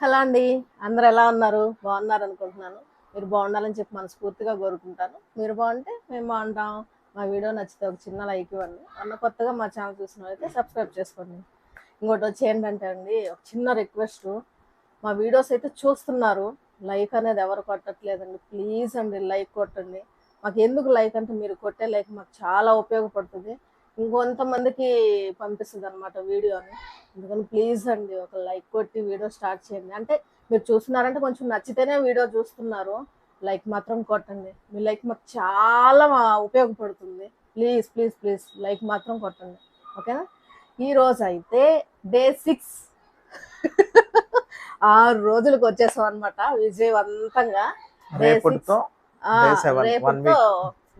Hello అండి. అందరు ఎలా ఉన్నారు? బాగున్నారు అనుకుంటున్నాను. మీరు బాగుండాలని చెప్పి మనస్ఫూర్తిగా కోరుకుంటాను. మీరు బాగుంటే మేము బాగుంటాం. మా వీడియో నచ్చితే ఒక చిన్న లైక్ ఇవ్వండి. అన్న కొత్తగా మా ఛానల్ చూసిన అయితే సబ్స్క్రైబ్ చేసుకోండి. ఇంకోటి వచ్చి ఏంటంటే అండి ఒక చిన్న రిక్వెస్ట్. మా వీడియోస్ అయితే చూస్తున్నారు. లైక్ అనేది ఎవరు కొట్టట్లేదండి. ప్లీజ్ అండి లైక్ కొట్టండి. మాకు ఎందుకు లైక్ అంటే మీరు కొట్టే లైక్ మాకు చాలా ఉపయోగపడుతుంది. ఇంకొంతమందికి పంపిస్తుంది అనమాట వీడియోని అందుకని ప్లీజ్ అండి ఒక లైక్ కొట్టి వీడియో స్టార్ట్ చేయండి. అంటే మీరు చూస్తున్నారంటే కొంచెం నచ్చితేనే వీడియో చూస్తున్నారు. లైక్ మాత్రం కొట్టండి. మీ లైక్ మాకు చాలా ఉపయోగపడుతుంది. ప్లీజ్ ప్లీజ్ ప్లీజ్ లైక్ మాత్రం కొట్టండి. ఓకేనా ఈ రోజు అయితే డే సిక్స్ ఆరు రోజులకు వచ్చేసాం అనమాట విజయవంతంగా. రేపటితో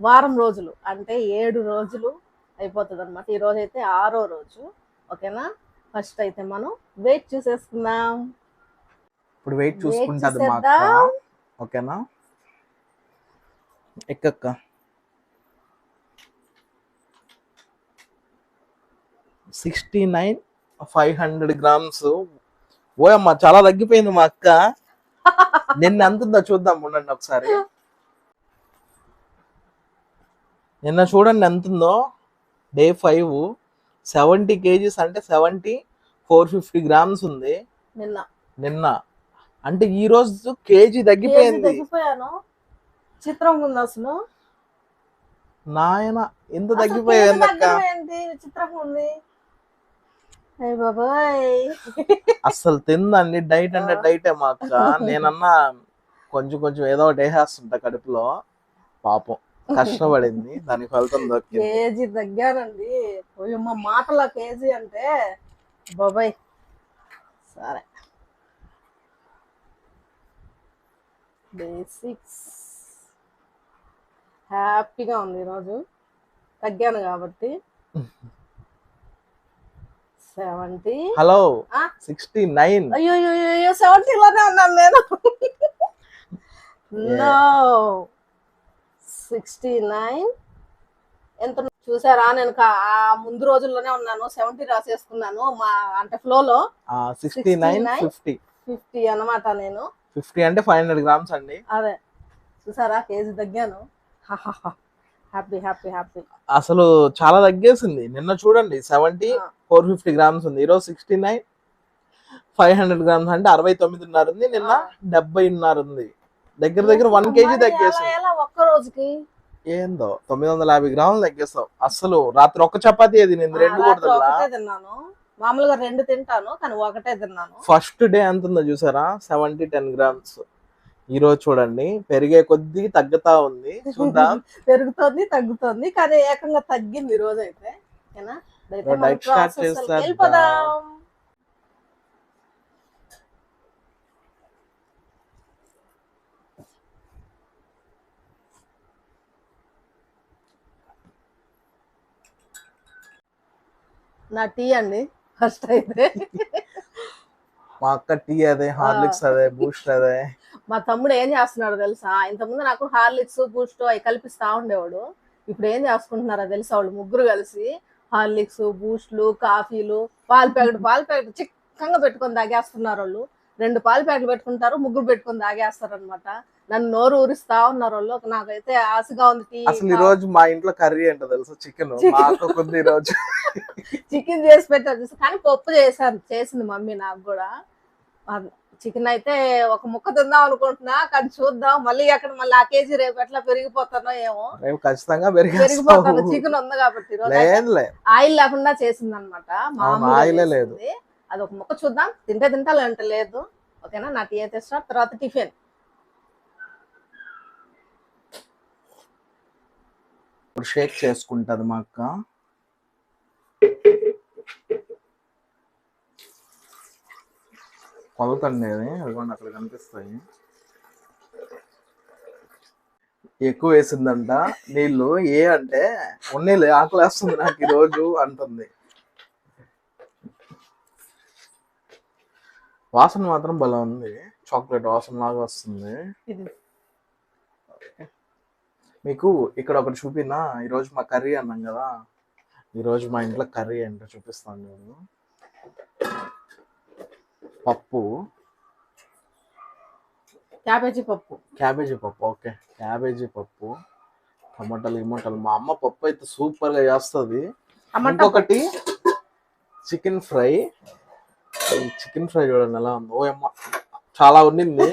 వారం రోజులు అంటే ఏడు రోజులు అయిపోతుంది అనమాట ఈ రోజు అయితే ఆరో రోజు. ఓకేనా? ఫస్ట్ అయితే మనం వెయిట్ చూసేసుకుందాం. ఇప్పుడు వెయిట్ చూసుకుంటది. ఓకేనా? ఎక్కక్క? Sixty nine five hundred grams. ఓయమ్మ చాలా తగ్గిపోయింది మా అక్క. నిన్న ఎంత ఉందో చూద్దాం ఉండండి ఒకసారి. నిన్న చూడండి ఎంత ఉందో డే ఫైవ్ సెవెంటీ కేజీస్ అంటే సెవెంటీ ఫోర్ ఫిఫ్టీ గ్రామ్స్ ఉంది. నిన్న. నిన్న. అంటే ఈ రోజు కేజీ తగ్గిపోయింది. తగ్గిపోయాను. చిత్రం ఉంది అసలు. నాయన ఎంత తగ్గిపోయింది అక్క? విచిత్రంగా ఉంది. అసలు తిందండి. డైట్ అంటే. డైటే మా అక్క. నేనన్నా కొంచెం కొంచెం ఏదో ఒకటి వేసేస్తుంటా కడుపులో. పాపం. కష్టపడింది. దానికి ఫలితం దొరికింది కేజీ తగ్గానండి. పోయమ్మ మాటల కేజీ అంటే బాబాయ్ సరే. బేసిక్స్. హ్యాపీగా ఉంది ఈరోజు. తగ్గాను కాబట్టి. సెవెంటీ. హలో? Sixty nine. అయ్యో అయ్యో అయ్యో సెవెంటీలోనే ఉన్నాను నేను. నో సిక్స్టీ నైన్ ఎంత చూసారా? నేను ఆ ముందు రోజుల్లోనే ఉన్నాను. సెవెంటీ రాసేసుకున్నాను మా అంటే ఫ్లోలో. Sixty nine 69? ఫిఫ్టీ ఫిఫ్టీ అన్నమాట నేను. ఫిఫ్టీ అంటే ఫైవ్ హండ్రెడ్ గ్రామ్స్ అండి. అదే. చూసారా? కేజీ తగ్గాను. Happy happy happy. అసలు చాలా తగ్గేసింది. నిన్న చూడండి సెవెంటీ ఫోర్ ఫిఫ్టీ గ్రామ్స్ ఉంది. ఈరోజు sixty nine five hundred grams అంటే అరవై తొమ్మిదిన్నర ఉంది. నిన్న. డెబ్బైన్నర ఉంది. దగ్గర దగ్గర వన్ కేజీ తగ్గేసింది. ఒక్క రోజుకి. ఏందో తొమ్మిది వందల యాభై గ్రాములు తగ్గేస్తావు అసలు రాత్రి ఒక్క చపాతీ అది నేను రెండు కూడా తిన్నాను. మామూలుగా రెండు తింటాను కానీ ఒకటే తిన్నాను. ఫస్ట్ డే ఎంత ఉందో చూసారా? సెవెంటీ టెన్ గ్రామ్స్ ఈ రోజు చూడండి పెరిగే కొద్దీ తగ్గుతా ఉంది. చూద్దాం. పెరుగుతోంది తగ్గుతోంది కానీ ఏకంగా తగ్గింది ఈ రోజు అయితే ఓకేనా అయితే ఇప్పుడు నా టీ అండి ఫస్ట్ అయితే. మా అక్క టీ అదే హార్లిక్స్ అదే బూస్ట్ అదే. మా తమ్ముడు ఏం చేస్తున్నాడు తెలుసా? ఇంతకుముందు నాకు హార్లిక్స్ బూస్ట్ అవి కల్పిస్తా ఉండేవాడు. ఇప్పుడు ఏం చేసుకుంటున్నారో తెలుసా? వాళ్ళు ముగ్గురు కలిసి హార్లిక్స్ బూస్ట్లు కాఫీలు పాల ప్యాకెట్ పాల ప్యాకెట్ చిక్కగా పెట్టుకొని తాగేస్తున్నారు వాళ్ళు. రెండు పాల ప్యాకెట్లు పెట్టుకుంటారు ముగ్గురు పెట్టుకొని తాగేస్తారు అనమాట నన్ను నోరు ఊరిస్తా ఉన్నారు వాళ్ళు. నాకైతే ఆశగా ఉంది అసలు ఈ రోజు మా ఇంట్లో కర్రీ ఏంటో తెలుసా? చికెన్. ఈ రోజు చికెన్ చేసి పెట్టారు చూసి కానీ పప్పు చేశాను చేసింది మమ్మీ నాకు కూడా. చికెన్ అయితే ఒక ముక్క తిందాం అనుకుంటున్నా కానీ చూద్దాం. మళ్ళీ అక్కడ మళ్ళీ ఆ కేజీ రేపు ఎట్లా పెరిగిపోతానో ఏమో. రేపు ఖచ్చితంగా పెరిగిపోతాను. చికెన్ ఉంది కాబట్టి ఆయిల్ లేకుండా చేసింది అనమాట ఆయిలే లేదు. అది ఒక ముక్క చూద్దాం. తింటే తింటా లేదంటే లేదు. ఓకేనా? నా టీ అయితే స్టార్ట్ తర్వాత టిఫిన్. ఇప్పుడు షేక్ చేసుకుంటుంది మా అక్క. కొలతండి అది. అదిగోండి అక్కడ కనిపిస్తాయి. ఎక్కువ వేసిందంట నీళ్ళు. ఏ అంటే ఉన్నీళ్ళు ఆకలి వేస్తుంది నాకు ఈరోజు అంటుంది. వాసన మాత్రం భలే ఉంది. చాక్లెట్ వాసన లాగా వస్తుంది. మీకు ఇక్కడ ఒకటి చూపినా ఈరోజు మా కర్రీ అన్నాం కదా. ఈరోజు మా ఇంట్లో కర్రీ ఏంటో చూపిస్తాను నేను. పప్పు. క్యాబేజీ పప్పు. క్యాబేజీ పప్పు ఓకే. క్యాబేజీ పప్పు టమాటాలు గిమాటాలు మా అమ్మ పప్పు అయితే సూపర్గా చేస్తుంది. టమాటా ఇంకొకటి చికెన్ ఫ్రై. చికెన్ ఫ్రై చూడండి ఎలా ఉందో. అమ్మ చాలా ఉండింది.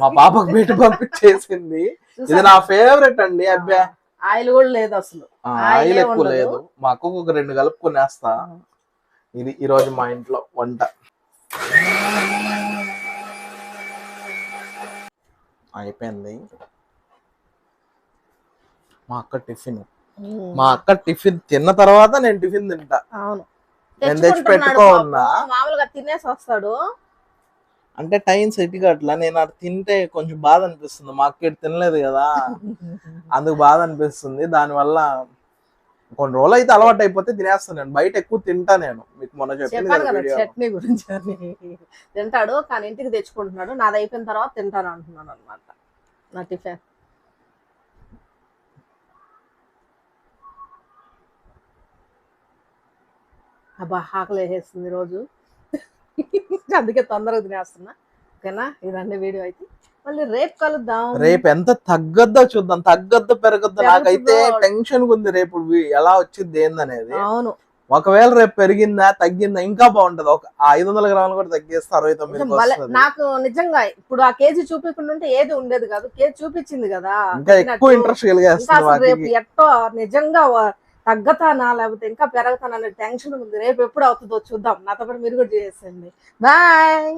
మా పాపకు పెట్టి పంపించేసింది. ఇది నా ఫేవరెట్ అండి అబ్బా. ఆయిల్ కూడా లేదు అసలు. ఆయిలే ఎక్కువ. లేదు. మా అక్కకు ఒక రెండు కలుపుకొనేస్తా ఇది ఈ రోజు మా ఇంట్లో వంట. అయిపోయింది. మా అక్క టిఫిన్. మా అక్క టిఫిన్ తిన్న తర్వాత నేను టిఫిన్ తింటా. అవును. తెచ్చి పెట్టుకోన్నా? మామూలుగా తినేసి వస్తాడు. అంటే టైం సెట్ కావట్లా. నేను అది తింటే కొంచెం బాధ అనిపిస్తుంది. మా అక్క తినలేదు కదా. అందుకు బాధ అనిపిస్తుంది. దానివల్ల కొన్ని రోజులు అయితే అలవాటు అయిపోతే తినేస్తాను నేను. బయట ఎక్కువ తింటా నేను. మీకు మొన్న చెప్పాను చట్నీ గురించి తింటాడు కానీ ఇంటికి తెచ్చుకుంటున్నాడు. నాది అయిపోయిన తర్వాత తింటాను అంటున్నాడు అనమాట నా టిఫిన్. అబ్బా ఆకలి వేసేస్తుంది రోజు. అందుకే తొందరగా తినేస్తున్నా. ఓకేనా? ఇదండి వీడియో అయితే మళ్ళీ రేపు కలుద్దాం. రేపు ఎంత తగ్గద్దో చూద్దాం. తగ్గద్దో పెరగద్దో నాకైతే. టెన్షన్ ఉంది రేపు ఎలా వచ్చింది ఏందనేది. అవును. ఒకవేళ రేపు పెరిగిందా తగ్గిందా ఇంకా బాగుంటది. ఒక ఐదు వందల గ్రాములు కూడా తగ్గిస్తే అరవై తొమ్మిది నాకు నిజంగా ఇప్పుడు ఆ కేజీ చూపించకుండా ఉంటే ఏది ఉండేది కాదు. కేజీ చూపించింది కదా. ఇంకా ఎక్కువ. ఇంట్రెస్ట్ కలిగేస్తుంది రేపు ఎట్టో నిజంగా తగ్గతానా లేకపోతే ఇంకా పెరగతానా అనే టెన్షన్ ఉంది. రేపు ఎప్పుడు అవుతుందో చూద్దాం. నాతో పాటు మీరు కూడా చేసేయండి. బాయ్.